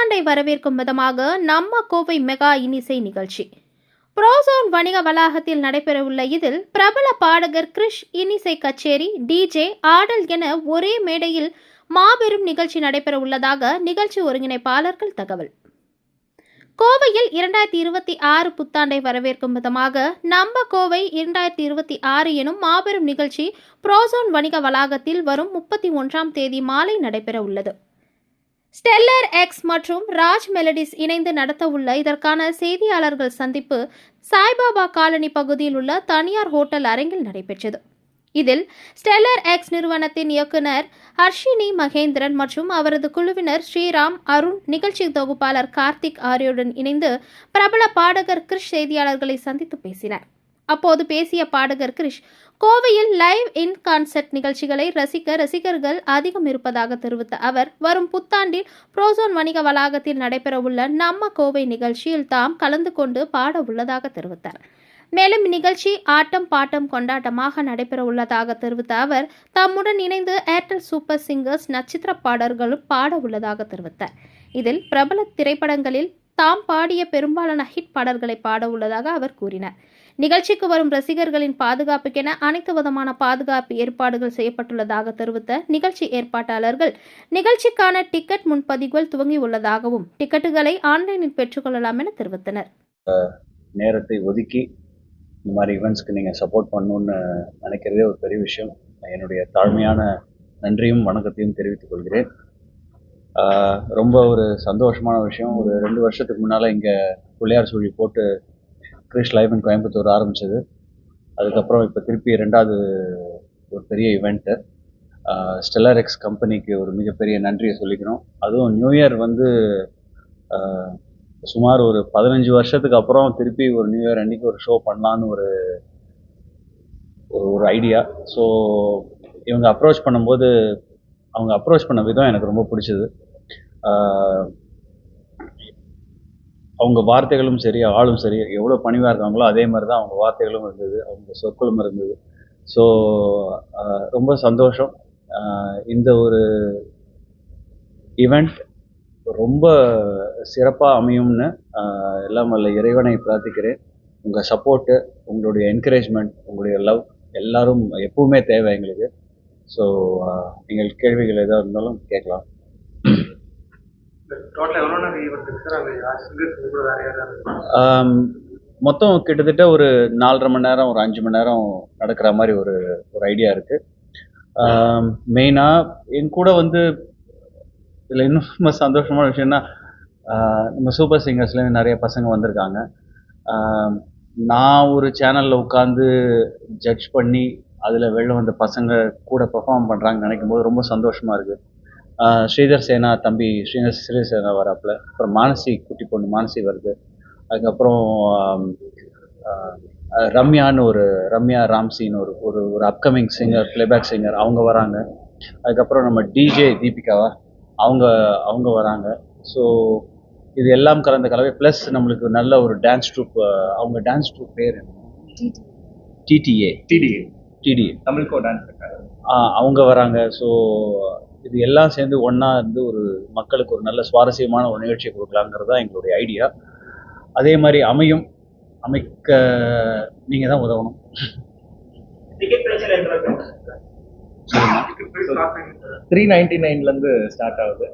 புத்தாண்டை வரவேற்கும் விதமாக நம்ம கோவை மெகா இனிசை நிகழ்ச்சி. புரோசோன் வணிக வளாகத்தில் நடைபெறவுள்ள இதில் பிரபல பாடகர் கிரிஷ் இனிசை கச்சேரி டிஜே ஆடல் என ஒரே மேடையில் மாபெரும் நிகழ்ச்சி நடைபெற உள்ளதாக நிகழ்ச்சி ஒருங்கிணைப்பாளர்கள் தகவல். கோவையில் இரண்டாயிரத்தி இருபத்தி ஆறு புத்தாண்டை வரவேற்கும் விதமாக நம்ம கோவை இரண்டாயிரத்தி இருபத்தி ஆறு எனும் மாபெரும் நிகழ்ச்சி புரோசோன் வணிக வளாகத்தில் வரும் முப்பத்தி ஒன்றாம் தேதி மாலை நடைபெற உள்ளது ஸ்டெல்லர் எக்ஸ் மற்றும் ராஜ் மெலடிஸ் இணைந்து நடத்தவுள்ள இதற்கான செய்தியாளர்கள் சந்திப்பு சாய்பாபா காலனி பகுதியில் உள்ள தனியார் ஹோட்டல் அரங்கில் நடைபெற்றது. இதில் ஸ்டெல்லர் எக்ஸ் நிறுவனத்தின் இயக்குனர் ஹர்ஷினி மகேந்திரன் மற்றும் அவரது குழுவினர் ஸ்ரீராம் அருண் நிகழ்ச்சி தொகுப்பாளர் கார்த்திக் ஆரியுடன் இணைந்து பிரபல பாடகர் கிறிஷ் செய்தியாளர்களை சந்தித்து பேசினார். அப்போது பேசிய பாடகர் கிரிஷ் கோவையில் லைவ் இன் கான்சர்ட் நிகழ்ச்சிகளை ரசிக்க ரசிகர்கள் அதிகம் இருப்பதாக தெரிவித்த அவர் வரும் புத்தாண்டில் புரோசோன் வணிக வளாகத்தில் நடைபெறவுள்ள நம்ம கோவை நிகழ்ச்சியில் தாம் கலந்து கொண்டு பாட உள்ளதாக தெரிவித்தார். மேலும் நிகழ்ச்சி ஆட்டம் பாட்டம் கொண்டாட்டமாக நடைபெற உள்ளதாக தெரிவித்த அவர் தம்முடன் இணைந்து ஏர்டெல் சூப்பர் சிங்கர்ஸ் நட்சத்திர பாடல்களும் பாட உள்ளதாக தெரிவித்தார். இதில் பிரபல திரைப்படங்களில் தாம் பாடிய பெரும்பாலான ஹிட் பாடல்களை பாட உள்ளதாக அவர் கூறினார். நிகழ்ச்சிக்கு வரும் ரசிகர்களின் பாதுகாப்புக்கென அனைத்து விதமான பாதுகாப்பு ஏற்பாடுகள் செய்யப்பட்டுள்ளதாக தெரிவித்த நிகழ்ச்சி ஏற்பாட்டாளர்கள் நிகழ்ச்சிக்கான டிக்கெட் முன்பதிவுகள் துவங்கி உள்ளதாகவும் டிக்கெட்டுகளை ஆன்லைனில் பெற்றுக்கொள்ளலாம் என தெரிவித்தனர். நேரத்தை ஒதுக்கி இந்த மாதிரி ஈவெண்ட்ஸ்க்கு நீங்கள் சப்போர்ட் பண்ணணுன்னு நினைக்கிறதே ஒரு பெரிய விஷயம். என்னுடைய தாழ்மையான நன்றியும் வணக்கத்தையும் தெரிவித்துக் கொள்கிறேன். ரொம்ப ஒரு சந்தோஷமான விஷயம். ஒரு ரெண்டு வருஷத்துக்கு முன்னால் இங்கே பிள்ளையார் சுழி போட்டு கிரிஷ் லைஃப் இன் கோயம்புத்தூர் ஆரம்பிச்சது. அதுக்கப்புறம் இப்போ திருப்பி ரெண்டாவது ஒரு பெரிய இவெண்ட்டு ஸ்டெல்லர் எக்ஸ் கம்பெனிக்கு ஒரு மிகப்பெரிய நன்றியை சொல்லிக்கணும் அதுவும் நியூ இயர் வந்து சுமார் ஒரு பதினஞ்சு வருஷத்துக்கு அப்புறம் திருப்பி ஒரு நியூ இயர் அன்னைக்கு ஒரு ஷோ பண்ணலான்னு ஒரு ஒரு ஒரு ஐடியா ஸோ இவங்க அப்ரோச் பண்ணும்போது அவங்க அப்ரோச் பண்ண விதம் எனக்கு ரொம்ப பிடிச்சது. அவங்க வார்த்தைகளும் சரி ஆளும் சரி எவ்வளோ பணிவாக இருக்காங்களோ அதே மாதிரி தான் அவங்க வார்த்தைகளும் இருந்தது அவங்க சொற்களும் இருந்தது. ஸோ ரொம்ப சந்தோஷம். இந்த ஒரு ஈவெண்ட் ரொம்ப சிறப்பாக அமையும்னு எல்லாம் வல்ல இறைவனை பிரார்த்திக்கிறேன். உங்கள் சப்போர்ட்டு உங்களுடைய என்கரேஜ்மெண்ட் உங்களுடைய லவ் எல்லாரும் எப்பவுமே தேவை எங்களுக்கு. ஸோ நீங்கள் கேள்விகள் எதாக இருந்தாலும் கேட்கலாம். ஆம், மொத்தம் கிட்டத்தட்ட ஒரு நாலரை மணி நேரம் ஒரு அஞ்சு மணி நேரம் நடக்கிற மாதிரி ஒரு ஒரு ஐடியா இருக்குது மெயினாக என் கூட வந்து இதில் இன்னும் ரொம்ப சந்தோஷமான விஷயம்னா நம்ம சூப்பர் சிங்கர்ஸ்லேருந்து நிறைய பசங்க வந்திருக்காங்க. நான் ஒரு சேனலில் உட்காந்து ஜட்ஜ் பண்ணி அதில் வெளில வந்த பசங்க கூட பெர்ஃபார்ம் பண்ணுறாங்கன்னு நினைக்கும் போது ரொம்ப சந்தோஷமாக இருக்குது ஸ்ரீதர் சேனா தம்பி ஸ்ரீதர் ஸ்ரீதர் சேனா வராப்புல. அப்புறம் மானசி குட்டி பொண்ணு மானசி வருது. அதுக்கப்புறம் ரம்யான்னு ஒரு ரம்யா ராம்சின்னு ஒரு ஒரு ஒரு அப்கமிங் சிங்கர் பிளேபேக் சிங்கர் அவங்க வராங்க. அதுக்கப்புறம் நம்ம டிஜே தீபிகாவா அவங்க அவங்க வராங்க. ஸோ இது எல்லாம் கலந்த கலவை ப்ளஸ் நம்மளுக்கு நல்ல ஒரு டான்ஸ் ட்ரூப் அவங்க டான்ஸ் ட்ரூப் பேர் டிடிஏ டிடி டிடிஏ தமிழ்கோ டான்ஸ் இருக்காரு அவங்க வராங்க. ஸோ இது எல்லாம் சேர்ந்து ஒன்றா இருந்து ஒரு மக்களுக்கு ஒரு நல்ல சுவாரஸ்யமான ஒரு நிகழ்ச்சியை கொடுக்கலாங்கிறது தான் எங்களுடைய ஐடியா. அதே மாதிரி அமையும் அமைக்க நீங்கள் தான் உதவணும். த்ரீ நைன்டி நைன்லேருந்து ஸ்டார்ட் ஆகுது.